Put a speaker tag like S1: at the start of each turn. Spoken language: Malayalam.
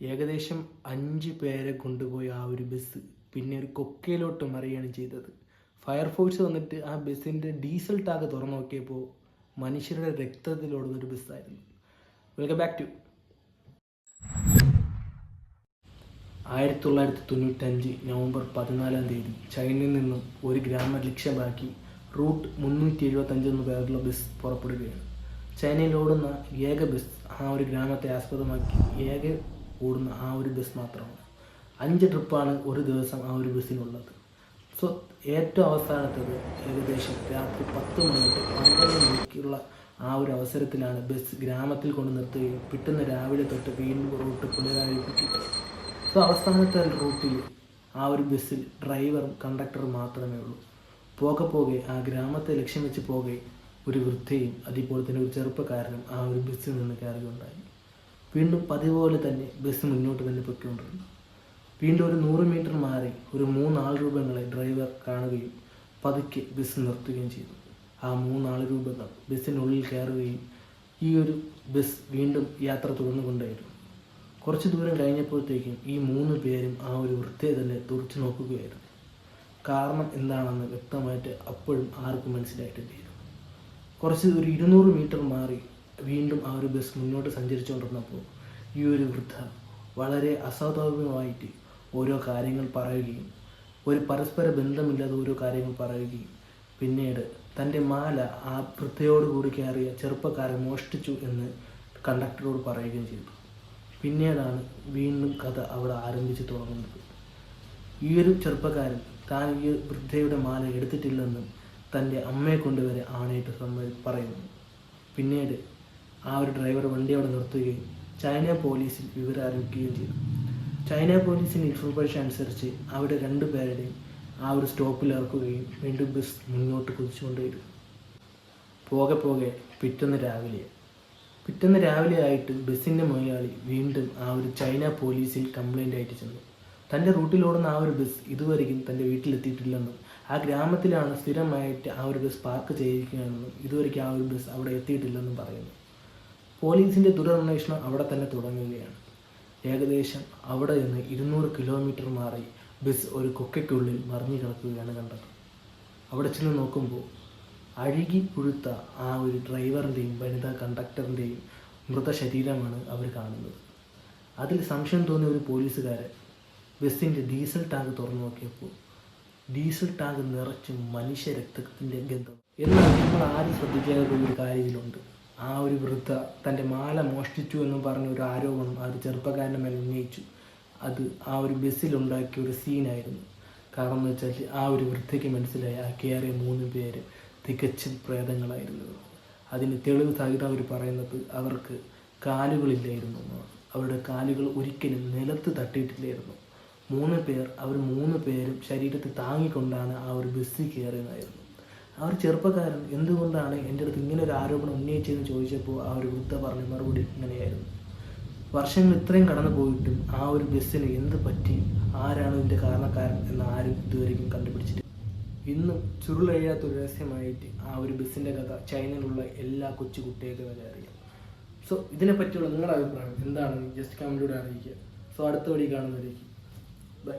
S1: ഏകദേശം അഞ്ച് പേരെ കൊണ്ടുപോയി ആ ഒരു ബസ് പിന്നെ ഒരു കൊക്കയിലോട്ട് മറിയാണ് ചെയ്തത്. ഫയർഫോഴ്സ് വന്നിട്ട് ആ ബസ്സിന്റെ ഡീസൽ ടാഗ് തുറന്നു നോക്കിയപ്പോൾ മനുഷ്യരുടെ രക്തത്തിലോടുന്ന ഒരു ബസ്സായിരുന്നു വെൽക്കം ബാക്ക് ടു ആയിരത്തി തൊള്ളായിരത്തി തൊണ്ണൂറ്റഞ്ച് നവംബർ പതിനാലാം തീയതി ചൈനയിൽ നിന്നും ഒരു ഗ്രാമ ലക്ഷ്യമാക്കി റൂട്ട് മുന്നൂറ്റി എഴുപത്തഞ്ച് എന്ന പേരുള്ള ബസ് പുറപ്പെടുകയാണ്. ചൈനയിൽ ഓടുന്ന ഏക ബസ് ആ ഒരു ഗ്രാമത്തെ ആസ്പദമാക്കി. ഏക ഓടുന്ന ആ ഒരു ബസ് മാത്രമാണ്. അഞ്ച് ട്രിപ്പാണ് ഒരു ദിവസം ആ ഒരു ബസ്സിനുള്ളത്. സോ ഏറ്റവും അവസാനത്തത് ഏകദേശം രാത്രി പത്ത് മണി പന്ത്രണ്ട് മണിക്കുള്ള ആ ഒരു അവസരത്തിലാണ് ബസ് ഗ്രാമത്തിൽ കൊണ്ട് നിർത്തുകയും പിറ്റുന്ന രാവിലെ തൊട്ട് വീണ്ടും റൂട്ട് പുനരാരംഭിക്കുക. സോ അവസാനത്തെ റൂട്ടിൽ ആ ഒരു ബസ്സിൽ ഡ്രൈവറും കണ്ടക്ടറും മാത്രമേ ഉള്ളൂ. പോകെ പോകെ ആ ഗ്രാമത്തെ ലക്ഷ്യം വെച്ച് പോകെ ഒരു വൃദ്ധയും അതുപോലെ തന്നെ ഒരു ചെറുപ്പക്കാരനും ആ ഒരു ബസ്സിൽ നിന്ന് കയറുകയുണ്ടായി. വീണ്ടും പതിപോലെ തന്നെ ബസ് മുന്നോട്ട് തന്നെ പൊയ്ക്കൊണ്ടിരുന്നു. വീണ്ടും ഒരു നൂറ് മീറ്റർ മാറി ഒരു മൂന്നാൽ രൂപങ്ങളെ ഡ്രൈവർ കാണുകയും പതുക്കെ ബസ് നിർത്തുകയും ചെയ്തു. ആ മൂന്നാൽ രൂപങ്ങൾ ബസ്സിനുള്ളിൽ കയറുകയും ഈ ഒരു ബസ് വീണ്ടും യാത്ര തുടർന്നുകൊണ്ടായിരുന്നു. കുറച്ച് ദൂരം കഴിഞ്ഞപ്പോഴത്തേക്കും ഈ മൂന്ന് പേരും ആ ഒരു വൃത്തിയെ തന്നെ തുറച്ചു നോക്കുകയായിരുന്നു. കാരണം എന്താണെന്ന് വ്യക്തമായിട്ട് അപ്പോഴും ആർക്കും മനസ്സിലായിട്ടില്ലായിരുന്നു കുറച്ച് ഒരു ഇരുന്നൂറ് മീറ്റർ മാറി വീണ്ടും ആ ഒരു ബസ് മുന്നോട്ട് സഞ്ചരിച്ചുകൊണ്ടിരുന്നപ്പോൾ ഈ ഒരു വൃദ്ധ വളരെ അസ്വാഭാവികമായിട്ട് ഓരോ കാര്യങ്ങൾ പറയുകയും ഒരു പരസ്പര ബന്ധമില്ലാതെ ഓരോ കാര്യങ്ങൾ പറയുകയും പിന്നീട് തന്റെ മാല ആ വൃദ്ധയോടുകൂടി കയറിയ ചെറുപ്പക്കാരൻ മോഷ്ടിച്ചു എന്ന് കണ്ടക്ടറോട് പറയുകയും ചെയ്തു. പിന്നീടാണ് വീണ്ടും കഥ അവിടെ ആരംഭിച്ചു തുടങ്ങുന്നത്. ഈ ഒരു ചെറുപ്പക്കാരൻ താൻ ഈ വൃദ്ധയുടെ മാല എടുത്തിട്ടില്ലെന്നും തന്റെ അമ്മയെ കൊണ്ടുവരെ ആണയിട്ട് പറയുന്നു. പിന്നീട് ആ ഒരു ഡ്രൈവർ വണ്ടി അവിടെ നിർത്തുകയും ചൈന പോലീസിൽ വിവരം അറിയിക്കുകയും ചെയ്തു. ചൈന പോലീസിന് ഇൻഫർമേഷൻ അനുസരിച്ച് അവിടെ രണ്ടുപേരുടെയും ആ ഒരു സ്റ്റോപ്പിൽ ഇറക്കുകയും വീണ്ടും ബസ് മുന്നോട്ട് കുതിച്ചുകൊണ്ടേയിരുന്നു. പോകെ പോകെ പിറ്റേന്ന് രാവിലെ. പിറ്റേന്ന് രാവിലെ ആയിട്ട് ബസ്സിന്റെ മുതലാളി വീണ്ടും ആ ഒരു ചൈന പോലീസിൽ കംപ്ലൈന്റ് ആയിട്ട് ചെന്നു. തന്റെ റൂട്ടിലോടുന്ന ആ ഒരു ബസ് ഇതുവരെയും തന്റെ വീട്ടിലെത്തിയിട്ടില്ലെന്നും ആ ഗ്രാമത്തിലാണ് സ്ഥിരമായിട്ട് ആ ഒരു ബസ് പാർക്ക് ചെയ്യിക്കുകയാണെന്നും ഇതുവരെയ്ക്കും ആ ഒരു ബസ് അവിടെ എത്തിയിട്ടില്ലെന്നും പറയുന്നു. പോലീസിന്റെ തുടരന്വേഷണം അവിടെ തന്നെ തുടങ്ങുകയാണ്. ഏകദേശം അവിടെ നിന്ന് ഇരുന്നൂറ് കിലോമീറ്റർ മാറി ബസ് ഒരു കൊക്കയ്ക്കുള്ളിൽ മറിഞ്ഞു കിടക്കുകയാണ് കണ്ടത്. അവിടെ ചെന്ന് നോക്കുമ്പോൾ അഴുകി പുഴുത്ത ആ ഒരു ഡ്രൈവറിന്റെയും വനിതാ കണ്ടക്ടറിന്റെയും മൃതശരീരമാണ് അവർ കാണുന്നത്. അതിൽ സംശയം തോന്നിയ ഒരു പോലീസുകാരൻ ബസ്സിന്റെ ഡീസൽ ടാങ്ക് തുറന്നു നോക്കിയപ്പോൾ ഡീസൽ ടാങ്ക് നിറച്ച് മനുഷ്യ രക്തത്തിന്റെ ഗന്ധം. എന്നാൽ നമ്മൾ ആരും ശ്രദ്ധിക്കാത്ത ഒരു കാര്യത്തിലുണ്ട്. ആ ഒരു വൃദ്ധ തന്റെ മാല മോഷ്ടിച്ചു എന്നും പറഞ്ഞ ഒരു ആരോപണം ആ ഒരു ചെറുപ്പക്കാരന്റെ മേൽ ഉന്നയിച്ചു. അത് ആ ഒരു ബസ്സിലുണ്ടാക്കിയ ഒരു സീനായിരുന്നു. കാരണം എന്ന് വെച്ചാൽ ആ ഒരു വൃദ്ധയ്ക്ക് മനസ്സിലായി ആ കയറിയ മൂന്ന് പേര് തികച്ചും പ്രേതങ്ങളായിരുന്നു. അതിന് തെളിവ് സഹിതം അവർ പറയുന്നത് അവർക്ക് കാലുകളില്ലായിരുന്നു അവരുടെ കാലുകൾ ഒരിക്കലും നിലത്ത് തട്ടിയിട്ടില്ലായിരുന്നു. മൂന്ന് പേർ അവർ മൂന്ന് പേരും ശരീരത്തെ താങ്ങിക്കൊണ്ടാണ് ആ ഒരു ബസ്സിൽ കയറിയതായിരുന്നു. ആ ഒരു ചെറുപ്പക്കാരൻ എന്തുകൊണ്ടാണ് എന്റെ അടുത്ത് ഇങ്ങനെ ഒരു ആരോപണം ഉന്നയിച്ചതെന്ന് ചോദിച്ചപ്പോൾ ആ ഒരു വൃദ്ധ പറഞ്ഞ മറുപടി ഇങ്ങനെയായിരുന്നു. വർഷങ്ങൾ ഇത്രയും കടന്നു പോയിട്ടും ആ ഒരു ബസ്സിന് എന്ത് പറ്റി? ആരാണ് ഇതിന്റെ കാരണക്കാരൻ എന്ന് ആരും ഇതുവരെയും കണ്ടുപിടിച്ചിട്ട് ഇന്നും ചുരുളഴിയാത്ത ഒരു രഹസ്യമായിട്ട് ആ ഒരു ബസ്സിന്റെ കഥ ചൈനയിലുള്ള എല്ലാ കൊച്ചു കുട്ടികൾക്കും വരെ അറിയാം. സോ ഇതിനെ പറ്റിയുള്ള നിങ്ങളുടെ അഭിപ്രായം എന്താണെന്ന് ജസ്റ്റ് കമന്റിലൂടെ അറിയിക്കുക. സോ അടുത്ത വഴി കാണുന്നവരേക്ക് ബൈ